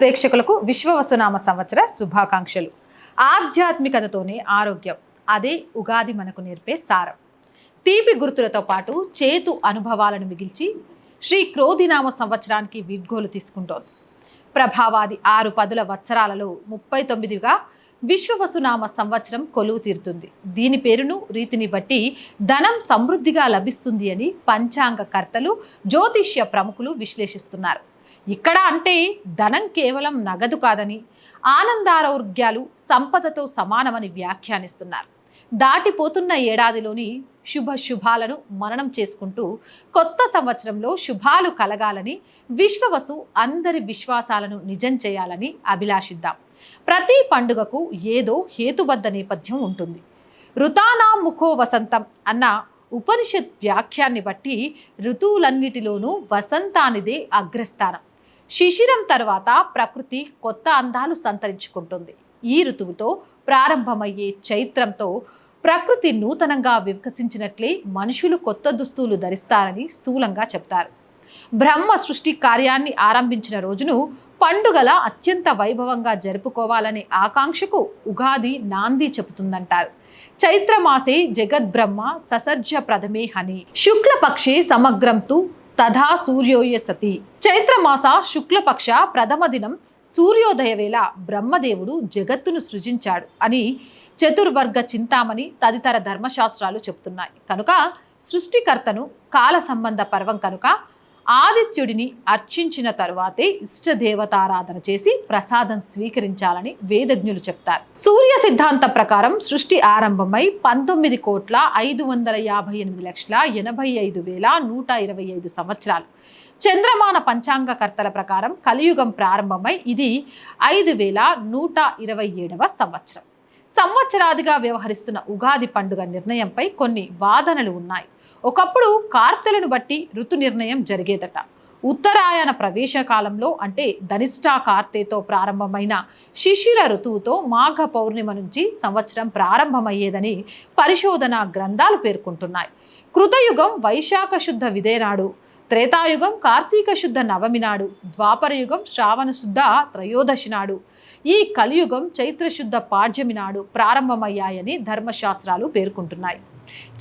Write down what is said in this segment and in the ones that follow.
ప్రేక్షకులకు విశ్వవసునామ సంవత్సర శుభాకాంక్షలు. ఆధ్యాత్మికతతోనే ఆరోగ్యం అదే ఉగాది మనకు నేర్పే సారం. తీపి గుర్తులతో పాటు చేతు అనుభవాలను మిగిల్చి శ్రీ క్రోధినామ సంవత్సరానికి వీడ్గోలు తీసుకుంటోంది. ప్రభావాది ఆరు పదుల వత్సరాలలో ముప్పై తొమ్మిదిగా విశ్వవసునామ సంవత్సరం కొలువు తీరుతుంది. దీని పేరును రీతిని బట్టి ధనం సమృద్ధిగా లభిస్తుంది అని పంచాంగ కర్తలు జ్యోతిష్య ప్రముఖులు విశ్లేషిస్తున్నారు. ఇక్కడ అంటే ధనం కేవలం నగదు కాదని ఆనందారోగ్యాలు సంపదతో సమానమని వ్యాఖ్యానిస్తున్నారు. దాటిపోతున్న ఏడాదిలోని శుభ శుభాలను మననం చేసుకుంటూ కొత్త సంవత్సరంలో శుభాలు కలగాలని విశ్వవసు అందరి విశ్వాసాలను నిజం చేయాలని అభిలాషిద్దాం. ప్రతి పండుగకు ఏదో హేతుబద్ధ నేపథ్యం ఉంటుంది. ఋతానా ముఖో వసంతం అన్న ఉపనిషత్ వ్యాఖ్యాన్ని బట్టి ఋతువులన్నిటిలోనూ వసంతానిదే అగ్రస్థానం. శిశిరం తర్వాత ప్రకృతి కొత్త అందాలు సంతరించుకుంటుంది. ఈ ఋతువుతో ప్రారంభమయ్యే చైత్రంతో ప్రకృతి నూతనంగా వికసించినట్లే మనుషులు కొత్త దుస్తులు ధరిస్తారని స్థూలంగా చెప్తారు. బ్రహ్మ సృష్టి కార్యాన్ని ఆరంభించిన రోజును పండుగల అత్యంత వైభవంగా జరుపుకోవాలనే ఆకాంక్షకు ఉగాది నాంది చెబుతుందంటారు. చైత్రమాసే జగద్బ్రహ్మ ససర్జ ప్రథమే హని. శుక్లపక్షే సమగ్రం తు తథా సూర్యోయ సతి. చైత్రమాస శుక్లపక్ష ప్రథమ దినం సూర్యోదయ వేళ బ్రహ్మదేవుడు జగత్తును సృజించాడు అని చతుర్వర్గ చింతామణి తదితర ధర్మశాస్త్రాలు చెబుతున్నాయి. కనుక సృష్టికర్తను కాల సంబంధ పర్వం కనుక ఆదిత్యుడిని అర్చించిన తరువాతే ఇష్టదేవతారాధన చేసి ప్రసాదం స్వీకరించాలని వేదజ్ఞులు చెప్తారు. సూర్య సిద్ధాంత ప్రకారం సృష్టి ఆరంభమై పంతొమ్మిది కోట్ల ఐదు వందల యాభై ఎనిమిది లక్షల ఎనభై ఐదు వేల నూట ఇరవై ఐదు సంవత్సరాలు. చంద్రమాన పంచాంగకర్తల ప్రకారం కలియుగం ప్రారంభమై ఇది ఐదు వేల నూట ఇరవై ఏడవ సంవత్సరం. సంవత్సరాదిగా వ్యవహరిస్తున్న ఉగాది పండుగ నిర్ణయంపై కొన్ని వాదనలు ఉన్నాయి. ఒకప్పుడు కార్తెలను బట్టి ఋతు నిర్ణయం జరిగేదట. ఉత్తరాయణ ప్రవేశ కాలంలో అంటే ధనిష్టా కార్తెతో ప్రారంభమైన శిశిర ఋతువుతో మాఘ పౌర్ణిమ నుంచి సంవత్సరం ప్రారంభమయ్యేదని పరిశోధన గ్రంథాలు పేర్కొంటున్నాయి. కృతయుగం వైశాఖ శుద్ధ విదేనాడు త్రేతాయుగం కార్తీక శుద్ధ నవమి నాడు ద్వాపరయుగం శ్రావణ శుద్ధ త్రయోదశి నాడు ఈ కలియుగం చైత్రశుద్ధ పాడ్యమి నాడు ప్రారంభమయ్యాయని ధర్మశాస్త్రాలు పేర్కొంటున్నాయి.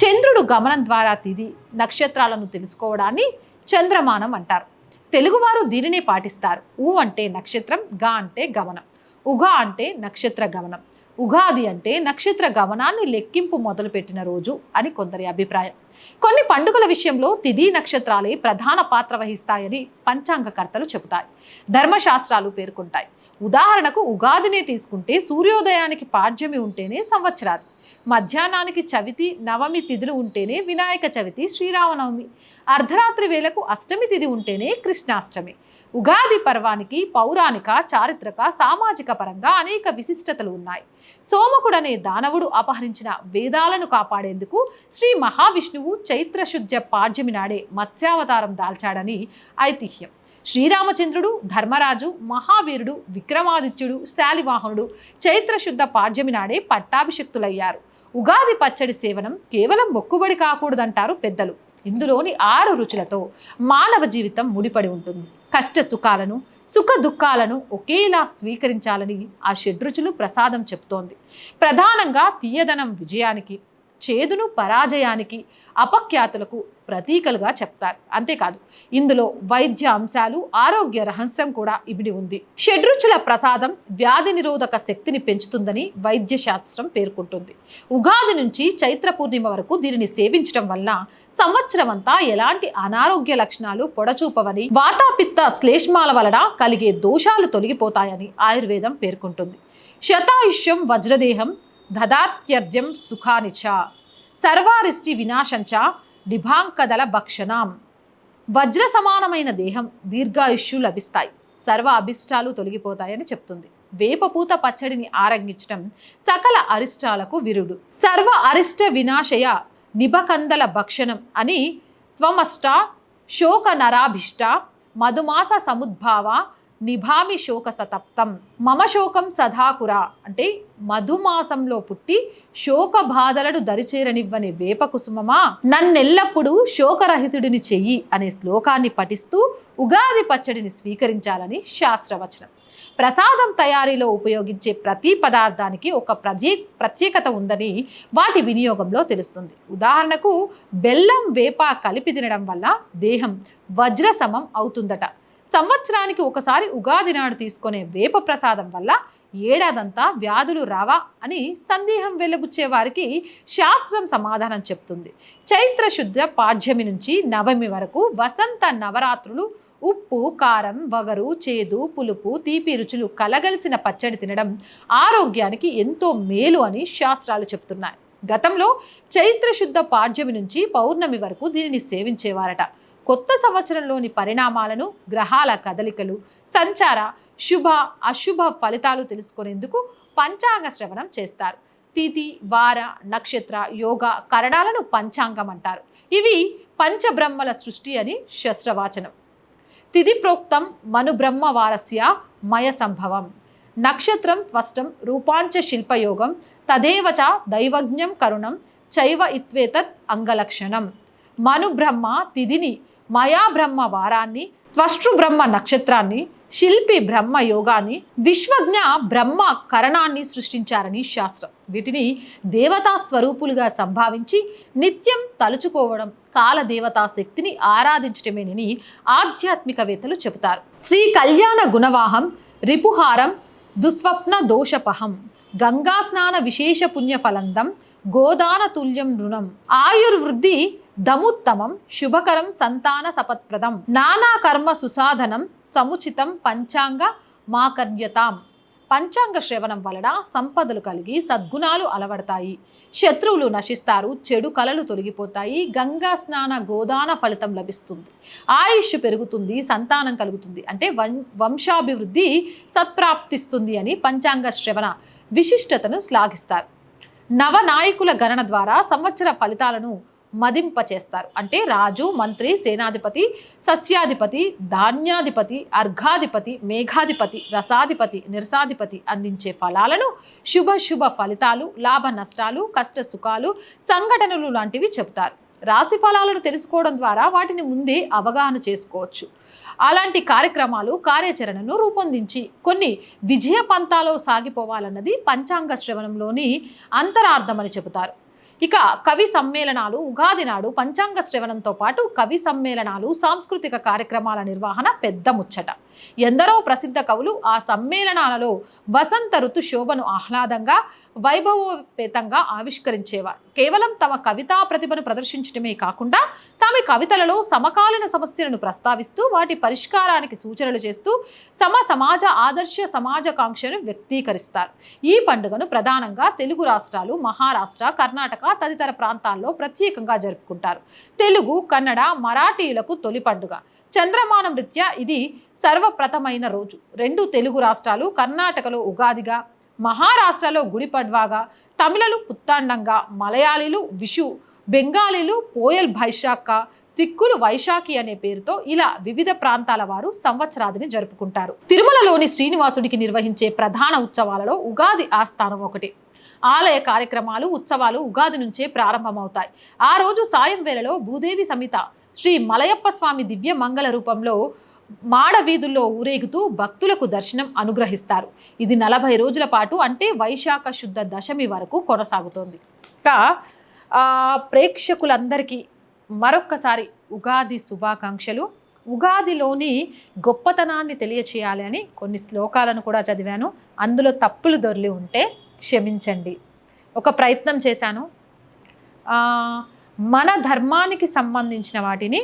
చంద్రుడు గమనం ద్వారా తిది నక్షత్రాలను తెలుసుకోవడాన్ని చంద్రమానం అంటారు. తెలుగువారు దీనినే పాటిస్తారు. ఊ అంటే నక్షత్రం గా అంటే గమనం. ఉగా అంటే నక్షత్ర గమనం. ఉగాది అంటే నక్షత్ర గమనాన్ని లెక్కింపు మొదలుపెట్టిన రోజు అని కొందరి అభిప్రాయం. కొన్ని పండుగల విషయంలో తిథి నక్షత్రాలే ప్రధాన పాత్ర వహిస్తాయని పంచాంగకర్తలు చెబుతాయి. ధర్మశాస్త్రాలు పేర్కొంటాయి. ఉదాహరణకు ఉగాదినే తీసుకుంటే సూర్యోదయానికి పాడ్యమి ఉంటేనే సంవత్సరాది. మధ్యాహ్నానికి చవితి నవమి తిథులు ఉంటేనే వినాయక చవితి శ్రీరామనవమి. అర్ధరాత్రి వేళకు అష్టమి తిథి ఉంటేనే కృష్ణాష్టమి. ఉగాది పర్వానికి పౌరాణిక చారిత్రక సామాజిక పరంగా అనేక విశిష్టతలు ఉన్నాయి. సోమకుడనే దానవుడు అపహరించిన వేదాలను కాపాడేందుకు శ్రీ మహావిష్ణువు చైత్రశుద్ధ పాడ్యమి నాడే మత్స్యావతారం దాల్చాడని ఐతిహ్యం. శ్రీరామచంద్రుడు ధర్మరాజు మహావీరుడు విక్రమాదిత్యుడు శాలివాహనుడు చైత్రశుద్ధ పాడ్యమి నాడే పట్టాభిషక్తులయ్యారు. ఉగాది పచ్చడి సేవనం కేవలం మొక్కుబడి కాకూడదంటారు పెద్దలు. ఇందులోని ఆరు రుచులతో మానవ జీవితం ముడిపడి ఉంటుంది. కష్ట సుఖాలను సుఖ దుఃఖాలను ఒకేలా స్వీకరించాలని ఆ షడ్రుచులు ప్రసాదం చెప్తోంది. ప్రధానంగా తీయదనం విజయానికి చేదును పరాజయానికి అపఖ్యాతులకు ప్రతీకలుగా చెప్తారు. అంతేకాదు ఇందులో వైద్య అంశాలు ఆరోగ్య రహస్యం కూడా ఇమిడి ఉంది. షడ్రుచుల ప్రసాదం వ్యాధి నిరోధక శక్తిని పెంచుతుందని వైద్య శాస్త్రం పేర్కొంటుంది. ఉగాది నుంచి చైత్ర పూర్ణిమ వరకు దీనిని సేవించడం వల్ల సంవత్సరం అంతా ఎలాంటి అనారోగ్య లక్షణాలు పొడచూపవని వాతాపిత్త శ్లేష్మాల వలన కలిగే దోషాలు తొలగిపోతాయని ఆయుర్వేదం పేర్కొంటుంది. శతాయుష్యం వజ్రదేహం దదాత్యర్ధ్యం సుఖానిచ సర్వారిష్టి వినాశంచ డిభాంకదల భక్షణం. వజ్ర సమానమైన దేహం దీర్ఘాయుష్యు లభిస్తాయి. సర్వ అభిష్టాలు తొలగిపోతాయని చెప్తుంది. వేపపూత పచ్చడిని ఆరంగించటం సకల అరిష్టాలకు విరుడు. సర్వ అరిష్ట వినాశయ నిబకందల భక్షణం అని త్వమష్ట శోక నరాభిష్ట మధుమాస సముద్భావ నిభామి శోక సతప్తం మమ శోకం సదాకుర అంటే మధుమాసంలో పుట్టి శోక బాధలను దరిచేరనివ్వని వేప కుసుమమా? నన్నెల్లప్పుడూ శోకరహితుడిని చెయ్యి అనే శ్లోకాన్ని పఠిస్తూ ఉగాది పచ్చడిని స్వీకరించాలని శాస్త్రవచనం. ప్రసాదం తయారీలో ఉపయోగించే ప్రతి పదార్థానికి ఒక ప్రత్యే ప్రత్యేకత ఉందని వాటి వినియోగంలో తెలుస్తుంది. ఉదాహరణకు బెల్లం వేప కలిపి తినడం వల్ల దేహం వజ్రసమం అవుతుందట. సంవత్సరానికి ఒకసారి ఉగాది నాడు తీసుకునే వేప ప్రసాదం వల్ల ఏడాదంతా వ్యాధులు రావా అని సందేహం వెలుగుచ్చే వారికి శాస్త్రం సమాధానం చెప్తుంది. చైత్ర శుద్ధ పాఠ్యమి నుంచి నవమి వరకు వసంత నవరాత్రులు ఉప్పు కారం వగరు చేదు పులుపు తీపి రుచులు కలగలిసిన పచ్చడి తినడం ఆరోగ్యానికి ఎంతో మేలు అని శాస్త్రాలు చెప్తున్నాయి. గతంలో చైత్రశుద్ధ పాడ్యమి నుంచి పౌర్ణమి వరకు దీనిని సేవించేవారట. కొత్త సంవత్సరంలోని పరిణామాలను గ్రహాల కదలికలు సంచార శుభ అశుభ ఫలితాలు తెలుసుకునేందుకు పంచాంగ శ్రవణం చేస్తారు. తిథి వార నక్షత్ర యోగ కరణాలను పంచాంగం అంటారు. ఇవి పంచబ్రహ్మల సృష్టి అని శస్త్రవాచనం. తిథి ప్రోక్తం మనుబ్రహ్మ వారస్య మయ సంభవం. నక్షత్రం త్వష్టం రూపాంచ శిల్పయోగం తదేవచ దైవజ్ఞం కరుణం చైవ ఇత్వేతత్ అంగలక్షణం. మనుబ్రహ్మ తిథిని మయా బ్రహ్మ వారాన్ని త్వష్టృ బ్రహ్మ నక్షత్రాన్ని శిల్పి బ్రహ్మ యోగాన్ని విశ్వజ్ఞ బ్రహ్మ కరణాన్ని సృష్టించారని శాస్త్రం. వీటిని దేవతా స్వరూపులుగా సంభావించి నిత్యం తలుచుకోవడం కాలదేవతా శక్తిని ఆరాధించటమేనని ఆధ్యాత్మికవేత్తలు చెబుతారు. శ్రీ కళ్యాణ గుణవాహం రిపుహారం దుస్వప్న దోషపహం గంగా స్నాన విశేష పుణ్య ఫలందం గోదాన తుల్యం రుణం ఆయుర్వృద్ధి దముత్తమం శుభకరం సంతాన సపత్ప్రదం నానా కర్మ సుసాధనం సముచితం పంచాంగ మాకర్యతాం. పంచాంగ శ్రవణం వలన సంపదలు కలిగి సద్గుణాలు అలవడతాయి. శత్రువులు నశిస్తారు చెడు కలలు తొలగిపోతాయి గంగా స్నాన గోదాన ఫలితం లభిస్తుంది. ఆయుష్ పెరుగుతుంది సంతానం కలుగుతుంది. అంటే వం వంశాభివృద్ధి సత్ప్రాప్తిస్తుంది అని పంచాంగ శ్రవణ విశిష్టతను శ్లాఘిస్తారు. నవనాయకుల గణన ద్వారా సంవత్సర ఫలితాలను మదింపచేస్తారు. అంటే రాజు మంత్రి సేనాధిపతి సస్యాధిపతి ధాన్యాధిపతి అర్ఘాధిపతి మేఘాధిపతి రసాధిపతి నిరసాధిపతి అందించే ఫలాలను శుభ శుభ ఫలితాలు లాభ నష్టాలు కష్ట సుఖాలు సంఘటనలు లాంటివి చెబుతారు. రాశి ఫలాలను తెలుసుకోవడం ద్వారా వాటిని ముందే అవగాహన చేసుకోవచ్చు. అలాంటి కార్యక్రమాలు కార్యాచరణను రూపొందించి కొన్ని విజయ పంతాలో సాగిపోవాలన్నది పంచాంగ శ్రవణంలోని అంతరార్థమని చెబుతారు. ఇక కవి సమ్మేళనాలు ఉగాది నాడు పంచాంగ శ్రవణంతో పాటు కవి సమ్మేళనాలు సాంస్కృతిక కార్యక్రమాల నిర్వహణ పెద్ద ముచ్చట. ఎందరో ప్రసిద్ధ కవులు ఆ సమ్మేళనాలలో వసంత ఋతు శోభను ఆహ్లాదంగా వైభవోపేతంగా ఆవిష్కరించేవారు. కేవలం తమ కవితా ప్రతిభను ప్రదర్శించడమే కాకుండా తమ కవితలలో సమకాలీన సమస్యలను ప్రస్తావిస్తూ వాటి పరిష్కారానికి సూచనలు చేస్తూ సమ సమాజ ఆదర్శ సమాజకాంక్షను వ్యక్తీకరిస్తారు. ఈ పండుగను ప్రధానంగా తెలుగు రాష్ట్రాలు మహారాష్ట్ర కర్ణాటక తదితర ప్రాంతాల్లో ప్రత్యేకంగా జరుపుకుంటారు. తెలుగు కన్నడ మరాఠీలకు తొలి పండుగ. చంద్రమానం రీత్యా ఇది సర్వప్రథమైన రోజు. రెండు తెలుగు రాష్ట్రాలు కర్ణాటకలో ఉగాదిగా మహారాష్ట్రలో గుడిపడ్వాగా తమిళలు పుత్తాండంగా మలయాళీలు విషు బెంగాలీలు పోయల్ భైశాఖ సిక్కులు వైశాఖి అనే పేరుతో ఇలా వివిధ ప్రాంతాల వారు సంవత్సరాదిని జరుపుకుంటారు. తిరుమలలోని శ్రీనివాసుడికి నిర్వహించే ప్రధాన ఉత్సవాలలో ఉగాది ఆస్థానం ఒకటి. ఆలయ కార్యక్రమాలు ఉత్సవాలు ఉగాది నుంచే ప్రారంభమవుతాయి. ఆ రోజు సాయం వేళలో భూదేవి సమిత శ్రీ మలయప్ప స్వామి దివ్య మంగళ రూపంలో మాడ వీధుల్లో ఊరేగుతూ భక్తులకు దర్శనం అనుగ్రహిస్తారు. ఇది నలభై రోజుల పాటు అంటే వైశాఖ శుద్ధ దశమి వరకు కొనసాగుతోంది. ఇంకా ప్రేక్షకులందరికీ మరొక్కసారి ఉగాది శుభాకాంక్షలు. ఉగాదిలోని గొప్పతనాన్ని తెలియచేయాలి అని కొన్ని శ్లోకాలను కూడా చదివాను. అందులో తప్పులు దొర్లి ఉంటే క్షమించండి. ఒక ప్రయత్నం చేశాను. మన ధర్మానికి సంబంధించిన వాటిని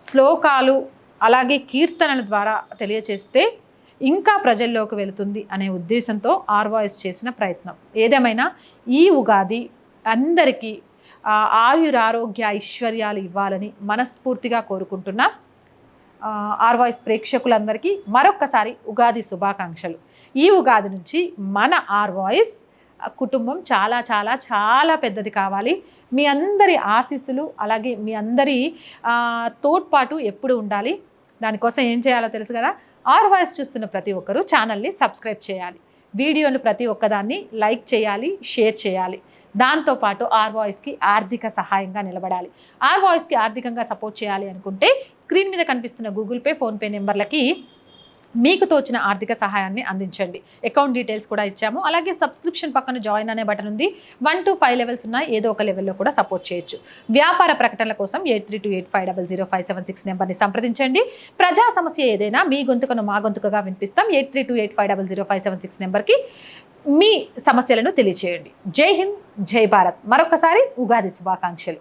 శ్లోకాలు అలాగే కీర్తనల ద్వారా తెలియచేస్తే ఇంకా ప్రజల్లోకి వెళుతుంది అనే ఉద్దేశంతో ఆర్వాయిస్ చేసిన ప్రయత్నం. ఏదేమైనా ఈ ఉగాది అందరికీ ఆయురారోగ్య ఐశ్వర్యాలు ఇవ్వాలని మనస్ఫూర్తిగా కోరుకుంటున్నా. ఆర్వాయిస్ ప్రేక్షకులందరికీ మరొక్కసారి ఉగాది శుభాకాంక్షలు. ఈ ఉగాది నుంచి మన ఆర్వాయిస్ కుటుంబం చాలా చాలా చాలా పెద్దది కావాలి. మీ అందరి ఆశీస్సులు అలాగే మీ అందరి తోడ్పాటు ఎప్పుడు ఉండాలి. దానికోసం ఏం చేయాలో తెలుసు కదా? ఆర్ వాయిస్ చూస్తున్న ప్రతి ఒక్కరూ ఛానల్ని సబ్స్క్రైబ్ చేయాలి. వీడియోను ప్రతి ఒక్కదాన్ని లైక్ చేయాలి షేర్ చేయాలి. దాంతోపాటు ఆర్ వాయిస్కి ఆర్థిక సహాయంగా నిలబడాలి. ఆర్ వాయిస్కి ఆర్థికంగా సపోర్ట్ చేయాలి అనుకుంటే స్క్రీన్ మీద కనిపిస్తున్న గూగుల్ పే ఫోన్పే నెంబర్లకి మీకు తోచిన ఆర్థిక సహాయాన్ని అందించండి. అకౌంట్ డీటెయిల్స్ కూడా ఇచ్చాము. అలాగే సబ్స్క్రిప్షన్ పక్కన జాయిన్ అనే బటన్ ఉంది. వన్ టు ఫైవ్ లెవెల్స్ ఉన్నాయి. ఏదో ఒక లెవెల్లో కూడా సపోర్ట్ చేయొచ్చు. వ్యాపార ప్రకటనల కోసం eight three two eight five double zero five seven six నెంబర్ని సంప్రదించండి. ప్రజా సమస్య ఏదైనా మీ గొంతుకను మా గొంతుకగా వినిపిస్తాం. Eight three two eight five double zero five seven six నెంబర్కి మీ సమస్యలను తెలియచేయండి. జై హింద్ జై భారత్. మరొకసారి ఉగాది శుభాకాంక్షలు.